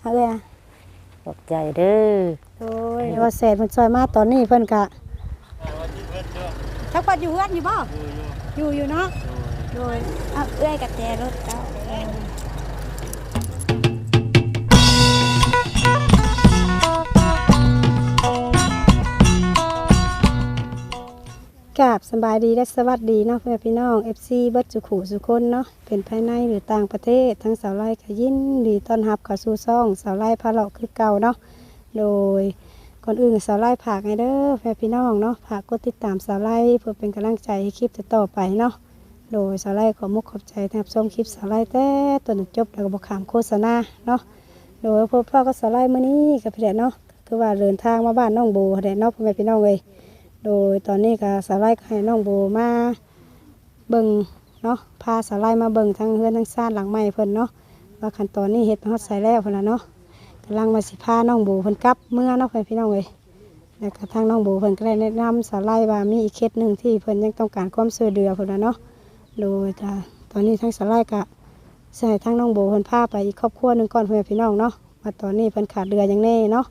เอาเลยอะขอบใจเด้อโอ้ยว่าแสนเพิ่นซอยมาตอนนี้เพิ่นกะทักปัดอยู่เฮือนอยู่บ่อยู่อยู่เนาะโดยเอาเอื้อยกับแจรถเจ้า กราบสบายดีและสวัสดีเนาะเพื่อนพี่น้อง FC เบิดสุขุสุคนเนาะเป็นภายในหรือต่างประเทศ ทั้งสาวไร่ขยินดีต้อนรับเข้าสู่ซ่องสาวไร่พาเลาะคือเก่าเนาะโดยก่อนอื่นสาวไร่ผากไงเด้อเพื่อนพี่น้องเนาะผากกดติดตามสาวไร่เพื่อเป็นกำลังใจให้คลิปต่อไปเนาะโดยสาวไร่ขอมุกขอบใจนะครับชมคลิปสาวไร่แต่ต้นจนจบแล้วก็บอกขามโฆษณาเนาะโดยพบพ่อก็สาวไร่เมื้อนี้กับพี่เดชเนาะคือว่าเดินทางมาบ้านน้องโบเดชเนาะพ่อแม่พี่น้องเลย โดยตอนนี้ก็สาไล่ให้น้องโบมาเบิ่งเนาะพาสาไล่มาเบิ่งทั้งเฮือนทั้งซ่านหลังใหม่เพิ่นเนาะว่าขั้นตอนนี้เฮ็ดฮอดใส่แล้วเพิ่นน่ะเนาะกำลังมาสิพาน้องโบเพิ่นกลับเมื่อเนาะเพิ่นพี่น้องเอ้ยแล้วก็ทางน้องโบเพิ่นก็ได้แนะนำสาไล่ว่ามีอีกเคสหนึ่งที่เพิ่นยังต้องการความช่วยเหลือเพิ่นน่ะเนาะโดยถ้าตอนนี้ทั้งสาไล่ก็ใสิให้งน้องโบเพิ่นพาไปอีกครอบครัวหนึ่งก่อนเพิ่นพี่น้องเนาะว่าตอนนี้เพิ่นขาดเรือย่างแน่เนาะ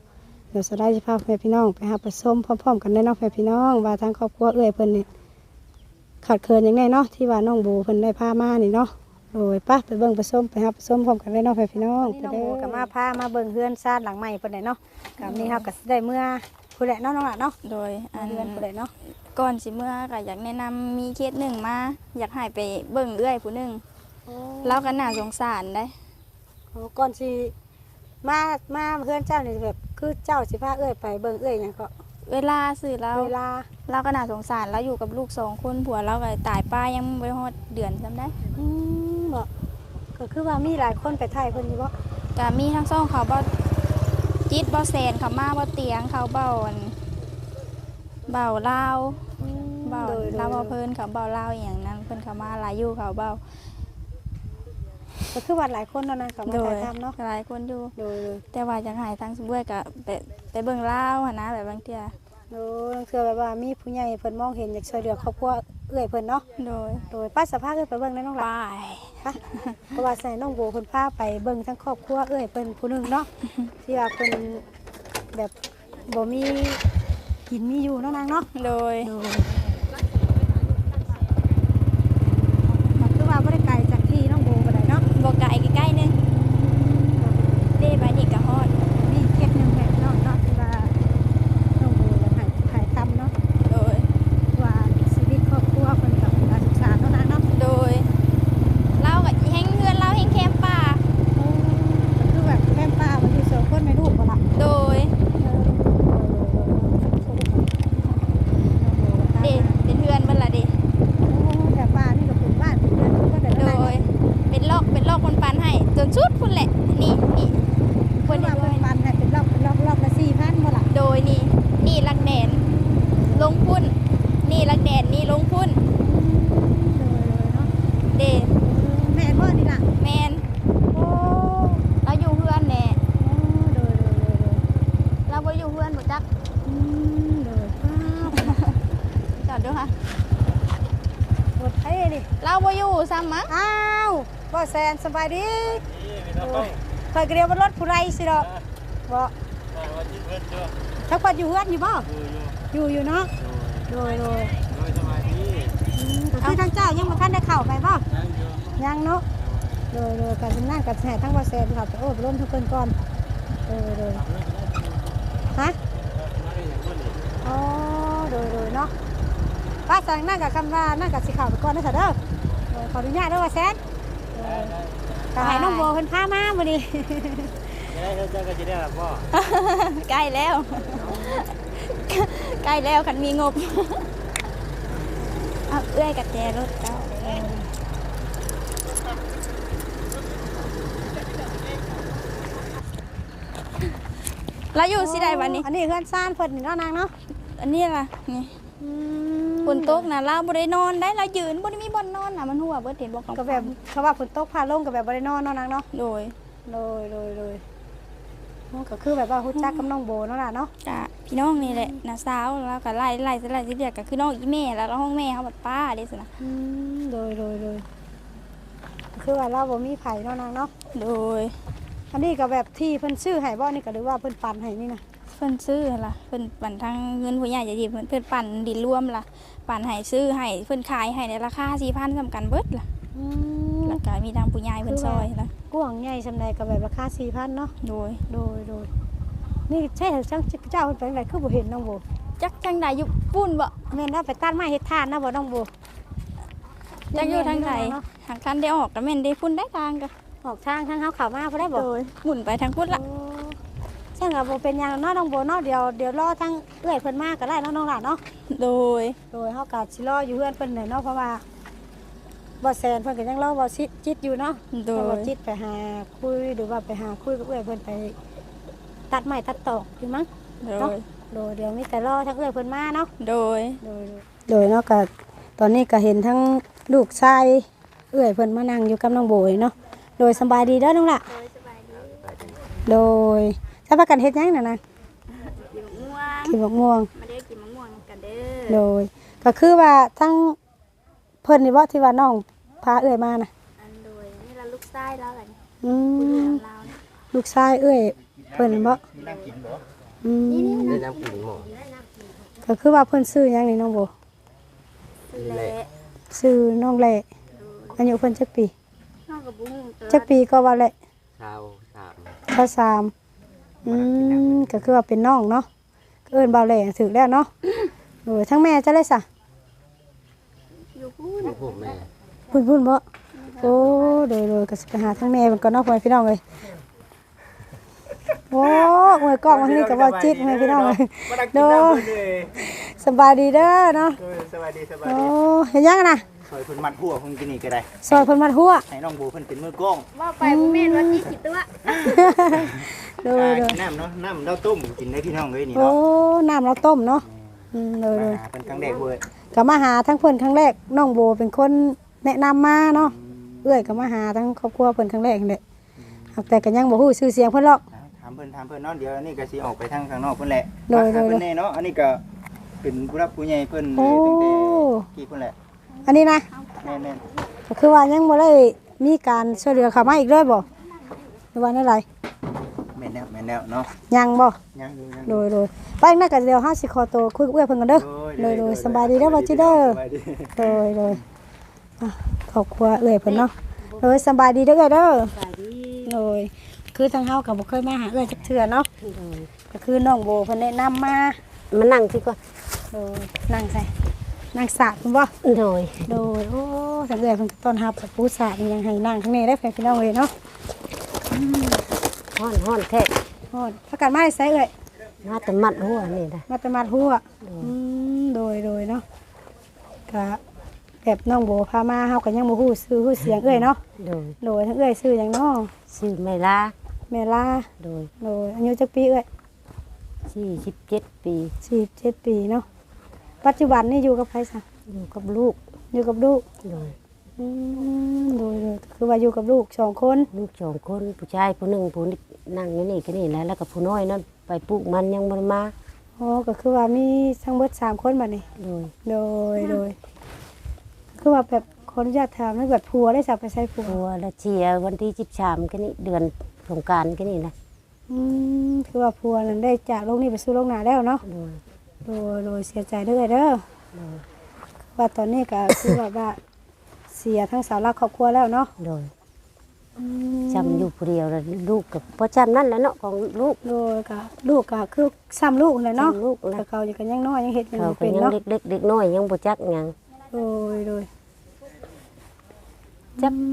เดี๋ยวสได้จะพาแฟนพี่น้องไปหาไปส้มพร้อมๆกันได้อเนาะแฟนพี่น้องว่าทางครอบครัวเอ้อยเพิ่นนี่ขาดเคินอย่างแน่เนาะที่ว่าน้องโบเพิ่นได้พามานี่เนาะโดยป้าไปเบิ่งไปส้มไปหาไปส้มพร้อมกันได้อเนาะแฟนพี่น้องไปเด้อกับมาพามาเบิ่งเฮือนซาดหลังใหม่เพิ่นได้เนาะกับนี่ครับก็สิได้เมื่อผู้ใดเนาะน้องล่ะเนาะโดยอันเฮือนผู้ใดเนาะก่อนสิเมื่อก็อยากแนะนำมีเคสหนึ่งมาอยากให้ไปเบิ่งเอื้อยผู้หนึ่งเราก็น่าสงสารได้โอ้ก่อนสิมามาเฮือนเจ้านี่แบบ คือเจ้าสิพาเอ้อยไปเบิ่งเอ้อยหยังก็เวลาสื่อเราเวลาเราก็น่าสงสารเราอยู่กับลูกสองคนผัวเราก็ตายป้ายังไม่ฮอดเดือนจำได้อืมบ่ก็คือว่ามีหลายคนไปไทยเพิ่นอยู่บ่ก็มีทั้งสองเขาเบาจิตเบาแสนเขามาเบาเตียงเขาเบาอันเบาเล่าวอืมเบาโดยเล่าโดเบายเพิ่นเขาเบาเล่าวอหย่างนั้นเพิ่นเขามาหลายอยู่เขาเบา ก็คือว่าหลายคนเนาะนะกับมาโดถ่ายยทำเนาะหลายคนอยู่ โดยโดยแต่ว่าจังหายทางสมเวยกับไปไปเบิ่งเล่าวหั้นนะแบบบางเทียโดยเพื่อแบบว่ามีผู้ใหญ่เพิ่นมองเห็นอยากช่วยเหลือครอบครัวเอื้อยเพิ่นเนาะโดยโดยป้าสภาพเอื้อยไปเบิ่งได้น้องหลาป้ายปะเพราะว่าใส่น้องโบเพิ่นพาไปเบิ่งทั้งครอบครัวเอื้อยเพิ่นผู้หนึงเนาะ ที่ว่าเพิ่นแบบบ่มีกินมีอยู่เนาะนางเนาะโดย โดยมันคือว่าบ่ได้ไกลจากที่น้องโบปานใดเนาะ บกไก่ใกล้ๆนึงเด้ไปนี่กะฮอด นี่เคล็ดหนึงแบบเนาะเนาะที่ว่าน้องโบอยากให้ถ่ายทำเนาะ โดย ว่าชีวิตครอบครัวเพิ่นกับการศึกษาเท่านั้นเนาะ โดยเรากับแห้งเฮือนเราแห้งแคมป่า โอ้ก็คือแบบแม่ป้ามันอยู่สองคนไม่รู้บ่ล่ะ โดย เออ เด็เป็นเฮือนเบิ่นละเด็ แต่ป้านี่ก็เป็นบ้านเป็นเรือนก็แต่ โด ละ ย เป็นลอกเป็นลอกคนปันให้จนสุดพุ่นแหละ นี่นี่ ค เพิ่ น น ว่า ได้ เป็ ด้วย นปันเนี่ยเป็นรอบเป็นรอบรอบละสี่พันบ่ล่ะ โดยนี่ นี่ลักแดน ลงพุ่น นี่ลักแดนนี่ลงพุ่น เด แม่พ่อนี่ล่ะ แมน โอ้ เราอยู่เฮือนแหน่ โดยโดยโดยโดย เราบ่อยู่เฮือนบ่จัก อืมโดยป้า จอดดูค่ะ ปวดไอ้นี่ เราบ่อยู่ซ้ำมะ อ้าวบ่ แซนสบายดีเคยเกลียวบนรถผู้ไรสิดอกบ่ทักปัดอยู่เฮือนอยู่บ่อยู่อยู่เนาะโดยโดยอืมก็คือทางเจ้ายังมาท่านได้เข้าไปป่ะยังเนาะโดยโดยการทำงานกับแห่ทั้งวาเซนเขาไปโอ้ไปร่วมทั้งเพิ่นก่อนโดยโดยฮะอ๋อโดยโดยเนาะป้าสั่งนั่งกับคำว่านั่งกับสิเข่าไปก่อนนะเถอะเด้อโดยขออนุญาตเด้อวาเซน ก็ให้น้องโบเพิ่นพามาวันนี้ใกล้แล้ว ใกล้แล้วคันมีงบเอาเอื้อยกับแจรถเจ้าแล้วอยู่สิใดวันนี้ อันนี้เพื่อนซ่านเพิ่นนี่เนาะนางเนาะ อันนี้ล่ะนี่ อืม ฝนตกนะเราบ่ได้นอนได้เรายืนบ่ได้มีบ่อนนอนน่ะมันหัวเบิดเห็นบ่ของก็แบบเขาว่าฝนตกพาลงกับแบบบ่ได้นอนเนาะนางเนาะโดยเลยเลยเลยก็คือแบบว่าฮู้จักกับน้องโบเนาะล่ะเนาะกะพี่น้องนี่แหละน้าสาวแล้วก็ไล่ไล่ไล่สิเรียกก็คือน้องอีแม่แล้วก็ห้องแม่เขาบัดป้าเด้สินะอืมเลยเลยเลยคือว่าเราบ่มีไผเนาะนางเนาะโดยอันนี้ก็แบบที่เพิ่นซื้อให้บ่นี่ก็หรือว่าเพิ่นปันให้นี่นะเพิ่นซื้อล่ะเพิ่นปั่นทางเงินผู้ใหญ่จะหยิบเพิ่นเพิ่นปั่นดินร่วมล่ะ ปั่นให้ซื้อให้เพิ่นขายให้ในราคา4,000สำกันเบิดล่ะอืมแล้วก็มีทางผู้ใหญ่เพิ่นซอยล่ะกว้างใหญ่สำใดก็แบบราคา4,000เนาะโดยโดยโดยนี่ใช่ช่างเจ้าเพิ่นไปไหนคือบ่เห็นน้องโบจักจังใดอยู่ปุ้นบ่แม่นเอาไปตัดไม้เฮ็ดทานนะบ่น้องโบจักอยู่ทางใดทางคันได้ออกก็แม่นได้พุ่นได้ทางก็ออกทางทางเฮาเข้ามาบ่ได้บ่โดยหมุนไปทางพุ่นละโอ้ ช่างก็บ่เป็นหยังเนาะน้องโบเนาะเดี๋ยวเดี๋ยวรอทางเอื้อยเพิ่นมาก็ได้เนาะน้องหลานเนาะโดย โดยเฮาก็สิรออยู่เฮือนเพิ่นน่ะเนาะเพราะว่าบ่แซนเพิ่นก็ยังรอบ่ซิดจิตอยู่เนาะโดแต่บ่ยจิตไปหาคุยหรือว่าไปหาคุยกับเอื้อยเพิ่นไป ตัดไม้ตัดตอกอยู่มั้ง โดเนาะ ย โดยเดี๋ยวมีแต่รอทางเอื้อยเพิ่นมาเนาะ โดย โดยโดยเนาะก็ตอนนี้ก็เห็นทั้งลูกชายเอื้อยเพิ่นมานั่งอยู่กับน้องโบยเนาะโดยสบายดีเด้อน้องล่ะโดย แล้วประกันเฮ็ดยังน่ะนะกินบัม่วงมาได้กินมะม่วงกันเด้อโดย ก็คือว่าทั้งเพิ่นนี่บ่ที่ว่าน้องพาเอื้อยมาน่ะอันโดยนี่ละลูกชายแล้วแหละอืมลูกชายเอื้อยเพิ่นบ่อืมได้น้ำกินหมอก็คือว่าเพิ่นซื้อยังนี่น้องโบซื้อแหละซื้อน้องแหละอายุเพิ่นจักปีน้องก็บ่ฮู้จักปีก็ว่าแหละ23 23 อืมก็คือว่าเป็นน้องเนาะก็เอิ้นเบาแหล่ถึกแล้วเนาะโอ้ยทั้งแม่จะเลยสะอยู่พูนพวกแม่พุ่นพุ่นบ่โอ้โดยโดยก็สิไปหาทั้งแม่มันก็เนาะพ่อแม่พี่น้องเลยโอ้อวยกล้องมาที่นี่ก็บ่จิตพ่อแม่พี่น้องเลยโดยสบายดีเด้อเนาะสวัสดีสวัสโอ้ดีเห็นยังอะนะ ซอยเพิ่นมัดหัวเพิ่นกินนี่ก็ได้ซอยเพิ่นมัดหัวให้น้องบูเพิ่นเป็นมือกล้องว่าไปบุ้แม่นว่าที่สิตัวโดยโดยกินน้ำเนาะน้ำเต้าต้มกินได้พี่น้องเลยนี่โอ้เนาะน้ำเราต้มเนาะอืมโดยโดมายหาเป็นครั้งแรกเว้ยก็มาหาทั้งเพิ่นครั้งแรกน้องโบเป็นคนแนะนำมาเนาะเอื้อยก็มาหาทั้งครอบครัวเพิ่นครั้งแรกนี่แหละครับแต่ก็ยังบ่ฮู้ชื่อเสียงเพิ่นหรอกถามเพิ่นถามเพิ่นเนาะเดี๋ยวนี่ก็สิออกไปทางข้างนอกเพิ่นแหละโดยมาหาโดยเพิ่นแน่เนาะอันนี้ก็เป็นผู้รับผู้ใหญ่เพิ่นโอ้ตั้งแต่กี่เพิ่นแหละ อันนี้นะแม่นก็คือว่ายังบ่ได้มีการช่วยเหลือเข้ามาอีกเลยบ่หรือว่าได้ไรๆแม่นแล้วแม่นแล้วเนาะยังบ่ยังอยู่ยังอโดยู่ยโดยไปนั่นก็เดี๋ยวเฮาสิขอตัวคุยกับเอื้อยเพิ่นกันเด้อโดยโดยสบายดีเด้อบ่จิเด้อสบายดีโดยโดยอะครอบครัวเอื้อยเพิ่นเนาะโดยสบายดีเด้อเอื้อยเด้อโดยคือทางเฮาก็บ่เคยมาหาเอื้อยจักเทื่อเนาะก็คือน้องโบเพิ่นแนะนำมามานั่งสิก่อนโดยนั่งใส่ นั่งสาดคุณบ่โดย โดยโอ้สังเกตเพิ่นก็ต้อนรับกับผู้สาดนี่ยังให้นั่งข้างในได้แฟนพี่น้องเลยเนาะห้อนห้อนแท้โอ้ประกาศมาให้ใส่เอ้ยมาแต่มัดหัวนี่นะมาแตมาดหัวอืมโดยโดยเนาะก็แบบน้องโบพามาเฮาก็ยังบ่ฮู้ชื่อฮู้เสียงเอ้ยเนาะโดยโดยทั้งเอ้ยชื่อหยังเนาะชื่อไม่ลาแม่ลาโดยโดยอายุจักปีเอ้ยสี่สิบเจ็ดปี47ปีเนาะ ปัจจุบันนี่อยู่กับใครซะอยู่กับลูก อยู่กับลูกโดยอืมโดยโดยคือว่าอยู่กับลูกสองคนลูกสองคนผู้ชายผู้หนึ่งผู้นี่นั่งอยู่นี่ก็นี่แหล้วแล้วก็ผู้น้อยนั่นไปปลูกมันยังบ่ได้มาอ๋อก็คือว่ามีทั้งเบิดสามคนบัดนี้ โดยโดยโดย คือว่าแบบขออนุญาตถามให้แบบผัวได้สับไปใช้ผัวผัวและเชียร์วันที่สิบสามก็นี่เดือนสงกรารก็นี่นะอืมคือว่าผัวนั้นได้จากโลกนี้ไปสู่โลกหน้าแล้วเนาะโดย โดยโดยเสียใจด้วยเด้อโดยว่าตอนนี้ก็คือแบบว่าเสียทั้งสาวรักครอบครัวแล้วเนาะโดยอืมจำอยู่ผู้เดียวแล้วลูกกับพ่อจำนั่นแหละเนาะของลูกโดยก็ลูกก็คือซ้ำลูกเลยเนาะซ้ำลูกนะแต่เขาอยู่กันยังน้อยยังเฮ็ดยังเขาบ่ก็เป็นยังเนาะเล็กๆเด็กน้อยยังบ่จักหยังโดยโดยจับอื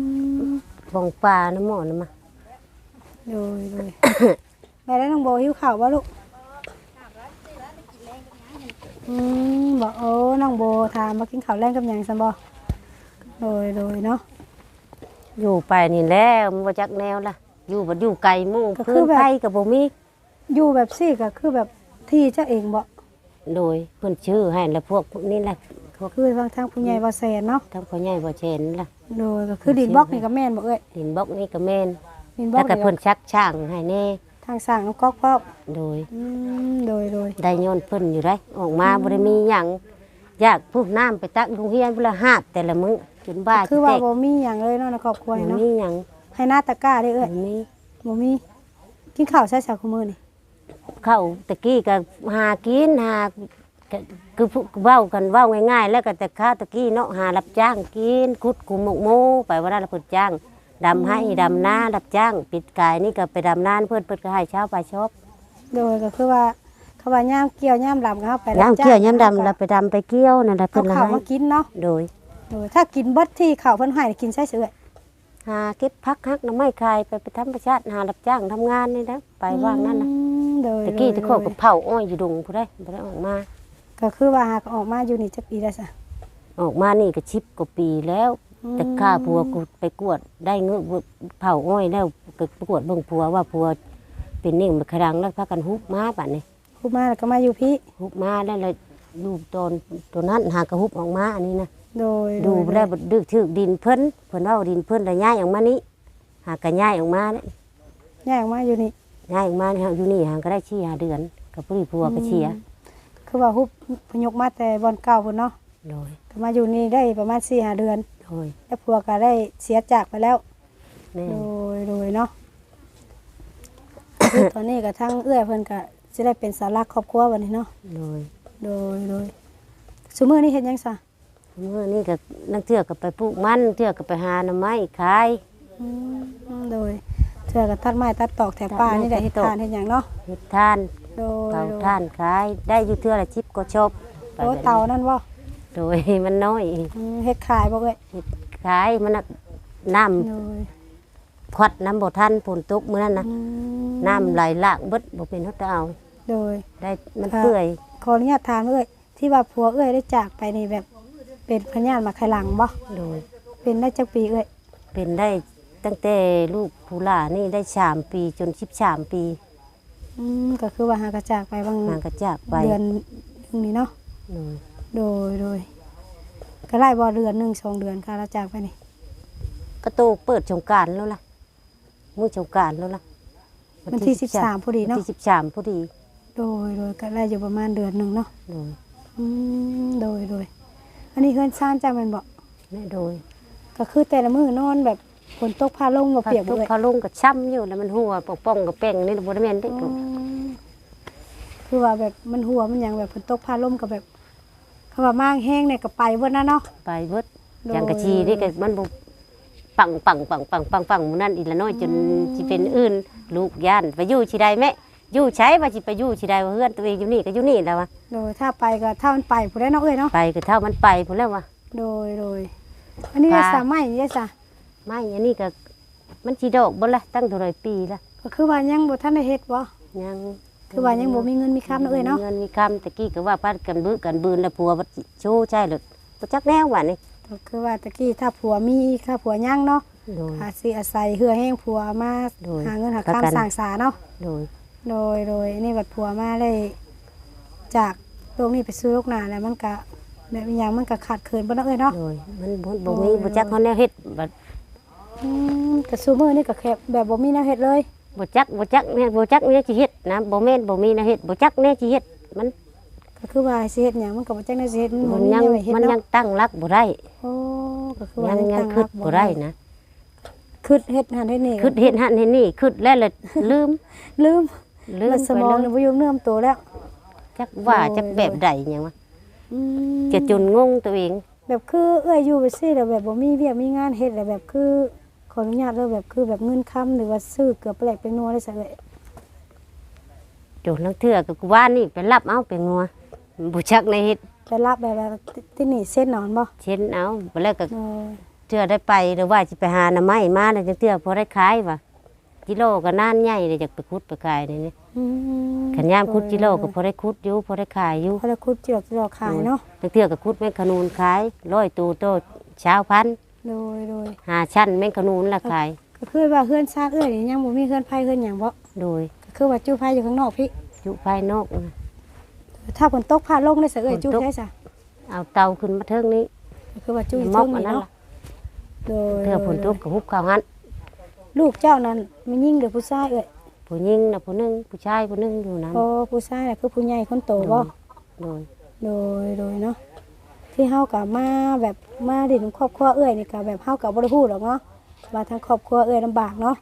มบองปลาน้ำหมอนะมาโดยโดยแม่ได้น้องโบหิวข้าวบ่ลูก อืมบอกโอ้น้องโบถามมากินข้าวแรงกับหยังซั่นบ่โดยโดยเนาะ อยู่ไปนี่แหล้วมันบ่จักแนวล่ะ อยู่บ่อยู่ไกลหมู่ก็คือพื้นแบบ ไผก็บ่มี อยู่แบบซี่ก็คือแบบที่เจ้าเองบ่โดยเพิ่นชื่อให้แล้วพวกนี่แหละพวกคือทางทางผู้ใหญ่บ่แสนเนาะทั้งพ่อใหญ่บ่เชนล่ะ โดยก็คือดินบล็อกนี่ก็แม่นบ่เอ้ยดินบล็อกนี่ก็แม่นดินบล็อแล้กวก็นี่เพิ่นชักช่างให้แน่ทางสร้างน้ำก๊อกพร้อมโดยอืมโดยโดยได้ย้อนเพิ่นอยู่ได้ออกมาบ่ได้มีหยังอยากพวกน้ำไปตักโรงเรียนพุ่นละหาบแต่ละมื้อจนบ้าคือว่าสิแตกบ่มีหยังเลยเนาะในครอบครัวบ่นี่เนาะมีหยังให้หน้าตะกร้าได้เอ้บ่ยมีบ่มีกินข้าวใช่ชาวคุมือนี่เข้าตะกี้ก็หากินหาก็คือผู้เว้ากันเว้าง่ายๆ แล้วก็แต่ข้าวตะกี้เนาะหารับจ้างกินคุดกุมหมกโมไปว่าได้รับจ้าง ดำให้ดำนารับจ้าง ปิดกายนี่ก็ไปดำนานเพื่อนเพื่อนก็ให้เช้าไปชอบโดยก็คือว่าเขาว่าย่ามเกี่ยวย่ามดำก็เขาไปรับย่างเกี่ยวจ้ย่ำดำแล้วไปดำไปเกี่ยวนั่นแหละเอาเพิ่นข้าวให้มากินเนาะโดยโดยถ้ากินเบิดที่ข้าวเพิ่นให้กินใช่เสือหาเก็บพักฮักน้ำไม้คายไปไปธรรมชาติหารับจ้างทำงานนี่นะไปว่างนั่นนะอืมโดยตะกี้โดยตะโคกกับเผาอ้อยอยู่ดงผู้ได้บ่ได้ออกมา ก็คือว่าหากออกมาอยู่นี่จะปีละซะออกมานี่ก็ชิบกว่าปีแล้ว แต่ข้าผัวกูไปกวด ได้เงือกเผาอ้อยแล้วไปประกวดเบิ่งผัวว่าผัวเป็นนิ่งมาครังแล้วพากันฮุบมาป่ะนี่ครูมาแล้วก็มาอยู่พี่ฮุบมาแล้วเลยลูกตอนตัวนั้นหากระฮุบออกมาอันนี้นะโดยดูโยแล้วดึกถึกดินเพิ่นเพิ่นว่าดินเพิ่นแล้วย้ายออกมานี้หากระย้ายออกมาเนี่ยแยกมาอยู่นี่ย้ายออกมาเนี่ยอยู่นี่หางก็ได้ชี้หาเดือนกับผู้ดีผัวก็เชียร์คือว่าฮุบพยกมาแต่บอนเก่าพุ่นเนาะโดยก็มาอยู่นี่ได้ประมาณ4-5เดือน โดยแล้วผัวก็ได้เสียจากไปแล้ว แม่โดยโดยเนาะคือตอนนี้ก็ทั้งเอื้อยเพิ่นก็สิได้เป็นเสาหลักครอบครัวบัดนี้เนาะโดยโดยโดยซุมื้อนี้เฮ็ดหยังซะเมื่อนี่ก็นักเทื่อก็ไปปลูกมันเทื่อก็ไปหาหน่อไม้ขาย อืมโดยเธอก็ตัดไม้ตัดตอกแถวป่านี่แหละเฮ็ดทานเฮ็ดหยังเนาะเฮ็ดทานโดยเตาโดยทานขายได้อยู่เทื่อละชิปก็ชอบไปโอ้แบบนี้เตานั่นบ่ โดยมันน้อยอืมเฮ็ดขายบ่เอ้ยเฮ็ดขายมันน่ะน้โดยำควัดน้ำบ่ทันฝนตกมื้อนั้นนะอืมน้ำไหลหลากเบิดบ่เป็นเฮาจะเอาโดย ได้มันค่ะ เปื่อยขออนุญาตถามเอ้ยที่ว่าผัวเอ้ยได้จากไปนี่แบบเป็นพญานมาไขหลังบ่โดย เป็นได้จักปีเอ้ยเป็นได้ตั้งแต่ลูกผู้หลานี่ได้สามปีจน13ปีอืมก็คือว่าหากระจากไปบางนางก็จากไปเดือนหนึงนี่เนาะโดย โดยโดยก็ไล่บ่เดือนหนึ่งสองเดือนค่ะเราจากไปนี่ก็โตเปิดสงกรารแล้วล่ะมื้อสงกรารแล้วล่ะวันที่สิบสามพอดีวันเนาะที่สิบสามพอดีโดยโดยก็ไล่อยู่ประมาณเดือนหนึ่งเนาะโดยอืมโดยโดยอันนี้เฮือนซ่านจ้าแมันบอกแม่โดยก็คือแต่ละมือนอนแบบฝนตกพาลงมาเปียกทุบ่กเลยพาลงก็ช้ำอยู่แล้วมันหัวปกป้องกับแป้งนี่บ่ได้แม่นได้อืมคือว่าแบบมันหัวมันหยังแบบฝนตกพาลมกับแบบ เขาว่ามางแห้งเนี่ยก็ไปเบิดนะเนาะ ไปเบิดโดยอย่างกะชีนี่ก็มันบ่ปังปังปังปังปังปังหมู่นั่นอีละน้อยจนสิเป็นอื่น ลูกย่านไปอยู่ที่ใดแม่อยู่ใช้ว่าสิไปอยู่ที่ใดว่าเฮือนตัวเองอยู่นี่ก็อยู่นี่แล้ววะโดยถ้าไปก็ถ้ามันไปผู้ได้เนาะเอ้ยเนาะไปก็เท่ามันไปพุ่นแล้ววะโดยโดยอันนี้ค่ะสามไม้นี่จ้ะไม่อันนี้ก็มันสิดอกบ่ละตั้งเท่าไรปีละก็คือว่ายังบ่ทันได้เฮ็ดบ่ยัง คือว่ายังบ่มีเงินมีคำเนาะเอ้ยเนาะ เงินมีคำตะกี้ก็ว่าพัดกันบื้อกันบืนแล้วผัวบ่โชว์ใช่เลยบ่จักแนวว่านี่ก็คือว่าตะกี้ถ้าผัวมีถ้าผัวยังเนาะโดยอาศัยอาศัยเหือแห้งผัวมาโดยหาเงินหาประกัน คำสร้างสาเนาะ โดย โดยโดยนี่บัดผัวมาเลย จากโลกนี้ไปสู่โลกหน้าแล้วมันก็แบบอหย่างมันก็ขาดเขินบ่เนาะเอ้ยเนาะ โดย มันบ่บ่มีบ่จักเฮาแนวเฮ็ดบัดอืมแต่ซูมือนี่ก็แคบแบบบ่มีแนวเฮ็ดเลย บ่จักบ่จักแน่บ่จักแน่สิเฮ็ดนะบ่แม่นบ่มีแนวเฮ็ดบ่จักแน่สิเฮ็ดมันก็คือว่าสิเฮ็ดหยังมันก็บ่จักแนวสิเฮ็ดมันบ่มันมียังแนวให้เฮ็ดมันยัเนาะงตั้งรักบ่ได้โอ้ก็คือว่ายังยังตั้คิดรับบ่ได้นะคิดเฮ็ดหันเฮ็ดนี่คิดเฮ็ดหั่นเฮ็ดนี่คิดแล้วละลืมลืมลืมมันสไปมองเลนี่ยบ่อยู่เนื้อมตัวแล้วจักว่าโดยจักแบบใดหยังวะอืมจะจนงงตัวเอง แบบคือเอ้ยอยู่ไปซี่แล้วแบบบ่มีเวียกมีงานเฮ็ดแล้วแบบคือข ออนุญาตเด้อแบบคือแบบเงินค้ำหรือว่าซื้อเกือบแปลกเป็นนัวได้ซะเอ้ยโจนลังเทื่อก็กูว่านี่ไปรับเอาไปงัวบ่จักในเฮ็ดไปรับแบบว่าที่นี่เส้นนอนบ่เช่นเอาไปแล้วก็โอ้ยเทื่อได้ไปหรือว่าสิไปหาหน่อไม้มาแล้วจังเทื่อพอได้ขายว่ะกิโลก็นานใหญ่เลยอยากไปขุดไปขายนี่นี่อืมขันยามขุดกิโลก็พอได้ขุดอยู่พอได้ขายอยู่ พอได้คุดจิรอกจิรอกขายเนาะ จังเทื่อก็ขุดแมงขนูนขายร้อยตูโตเช้าพัน โดยโดยหาชั้นแมงขนูนละขายก็คือว่าเฮือนซาดเอ้ยนี่ยังบ่มีเฮือนไผเฮือนหยังบ่โดยก็คือว่าจู้ไผอยู่ข้างนอกพี่ อยู่ภายนอกนะ ถ้าฝนตกพาลงได้ซะเอ้ยฝนตก จู้ได้ซะเอาเตาขึ้นมาเทิงนี้ก็คือว่าจู้อยู่มอเทิกงอันนี่นั้นเนาะล่ะโดยเทื่อฝนตกก็ฮุบเข้าหันลูกเจ้านั้นมียิ่งหรือผู้ชายเอ้ยผู้หญิงนะผู้หนึงผู้ชายผู้หนึงอยู่นั้นโอ้ผู้ชายน่ะคือผู้ใหญ่คนโตบ่ โดยโดยโดยเนาะ ที่เฮากับมาแบบมาดินครอบครัวเอ้ยนี่ก็แบบเฮากับบ่ได้ฮู้หรอกเนาะว่าทางครอบครัวเอ้ยลำบากเนาะ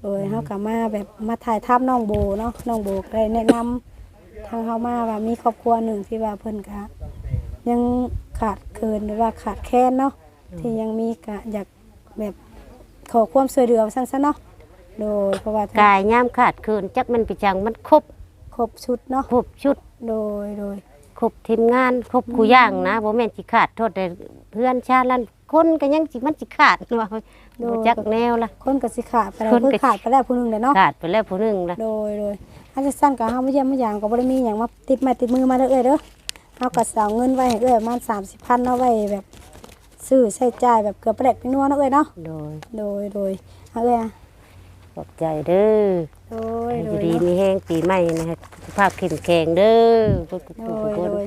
โดโดยเฮาก็มาแบบมาถ่ายทำน้องโบเนาะน้องโบก็ได้แนะนำทางเฮามาว่ามีครอบครัวหนึ่งที่ว่าเพิ่นก็ยังขาดเคินหรือว่าขาดแคลนเนาะที่ยังมีกะอยากแบบขอความช่วยเหลือซั่นซะเนาะโดยเพราะว่าทางกายย่ามขาดคืนจักมันไปจังมันครบครบชุดเนาะครบชุดโดยโดย ครบทีมงานครบคู่อย่างนะบ่แม่นสิขาดโทษแต่เพื่อนชาตินั้นคนก็ยังสิมันสิขาดว่าบ่จักแนวละคนก็สิขาดไปแล้วคนก็คือขาดไปแล้วผู้หนึงเลยเนาะขาดไปแล้วผู้หนึงละโดยโดยอาจจะสั้นกับเฮาไม่เยี่ยมไม่ยามก็บ่ได้มีหยังมาติดไม้ติดมือมาเด้อเอ้ยเด้อเฮาก็สิเอาเงินไว้ให้เอ้ยประมาณ30,000เนาะไว้แบบซื้อใช้จ่ายแบบเกือบประแดกเป็นนัวเนาะเอ้ยเนาะโดยโดยโดยเอาเอ้ยอะ ขอบใจเด้อ โดยให้โดอยู่ยดีเนาะมีแห้งปีใหม่นะฮะสุขภาพเข้มแข็งเด้อทุกโดทุกยคนโดย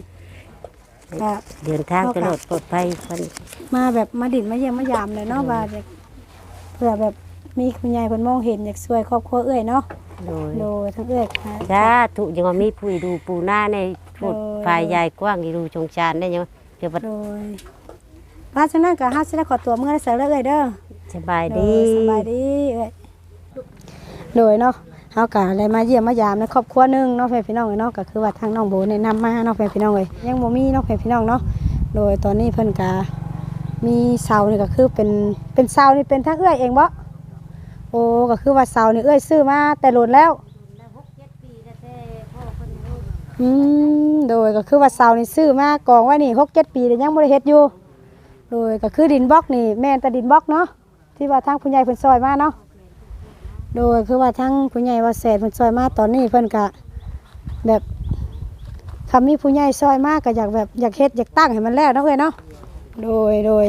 ครับ เดินทางตลอดปลอดภัยพันมาแบบมาดินมาเยี่ยมมายามเลยเนาะว่าอยากเผื่อแบบมีคุณยายเพิ่นมองเห็นอยากช่วยครอบครัวเอ้ยเนาะโดยโดยทั้งเอ้ยค่ะจ้าถูกยังว่ามีผู้ดูปูหน้าในพูดโดย ฝ่ายยายกว้างอีดูชงชานได้ยังว่าเดี๋ยวบัดโดยว่าฉะนั้นก็เฮาสิได้ขอตัวเมื่อได้เสร็จแล้วเอ้ยเด้อ สบายโดดียสบายดีเอ้ยโดยเนาะ เฮาก็เลยมาเยี่ยมมายามในครอบครัวหนึงเนาะแฟนพี่น้องเอ้ยนาะก็คือว่าทางน้องโบแนะนำมาเนาะแฟนพี่น้องเอ้ยยังบ่มีเนาะแฟนพี่น้องเนาะโดยตอนนี้เพิ่นก็มีเสานี่ก็คือเป็นเป็นเสานี่เป็นทางเอื้อยเองบ่โอ้ก็คือว่าเสานี่เอื้อยซื้อมาแต่โลดแล้วอืมโดยก็คือว่าเสานี่ซื้อมากองไว้นี่6-7ปีแต่ยังบ่ได้เฮ็ดอยู่ โดยก็คือดินบล็อกนี่แม่นแต่ดินบล็อกเนาะที่ว่าทางผู้ใหญ่เพิ่นซอยมาเนาะ โดยคือว่าทางผู้ใหญ่ว่าแสนเพิ่นซอยมาตอนนี้เพิ่นก็แบบคำมีผู้ใหญ่ซอยมากก็อยากแบบอยากเฮ็ดอยากตั้งให้มันแล้วเนาะเอ้ยเนาะโดยโดย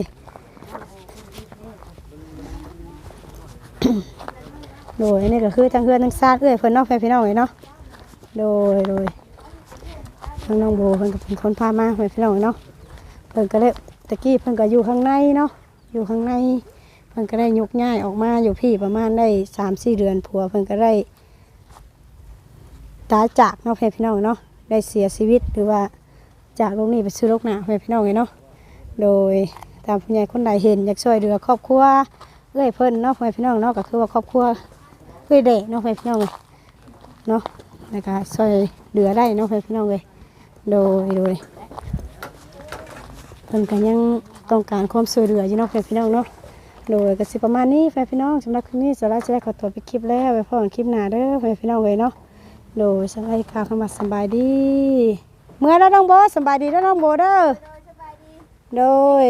โดยนี่ก็คือทางเพื่อนทางซาดเอ้ยเพิ่นเนาะแฟนพี่น้องเอ้ยเนาะโดยโดยทางน้องโบเพิ่นก็เป็นคนพามาแฟนพี่น้องเอ้ยเนาะเพิ่นก็เลยตะกี้เพิ่นก็อยู่ข้างในเนาะอยู่ข้างใน พิ่นก็ได้ยกย้ายออกมาอยู่พี่ประมาณได้สามสี่เดือนผัวเพิ่นก็ได้ตายจากเนาะเพื่อนพี่น้องเนาะได้เสียชีวิตหรือว่าจากโลกนี้ไปสู่โลกหนาเพื่อนพี่น้องเลยเนาะโดยตามผู้ใหญ่คนใดเห็นอยากช่วยเหลือครอบครัวเอ้ยเพิ่นเนาะเพื่อนพี่น้องเนาะก็คือว่าครอบครัวเอ้ยเด็กเนาะเพื่อนพี่น้องเลยเนาะแล้วก็ช่วยเหลือได้เนาะเพื่อนพี่น้องเลยโดยโดยเพิ่นก็ยังต้องการความช่วยเหลืออยู่เนาะแฟนพี่น้องเนาะ โดยก็สิประมาณนี้แฟนพี่น้องสำหรับคลิปนี้สาระจะได้ขอตัวไปคลิปแล้วไปพบกันคลิปหน้าเด้อแฟนพี่น้องเลยเนาะโดยสบายค่ะเข้ามาสบายดี เมื่อแล้วน้องโบสบายดีแล้วน้องโบเด้อโดย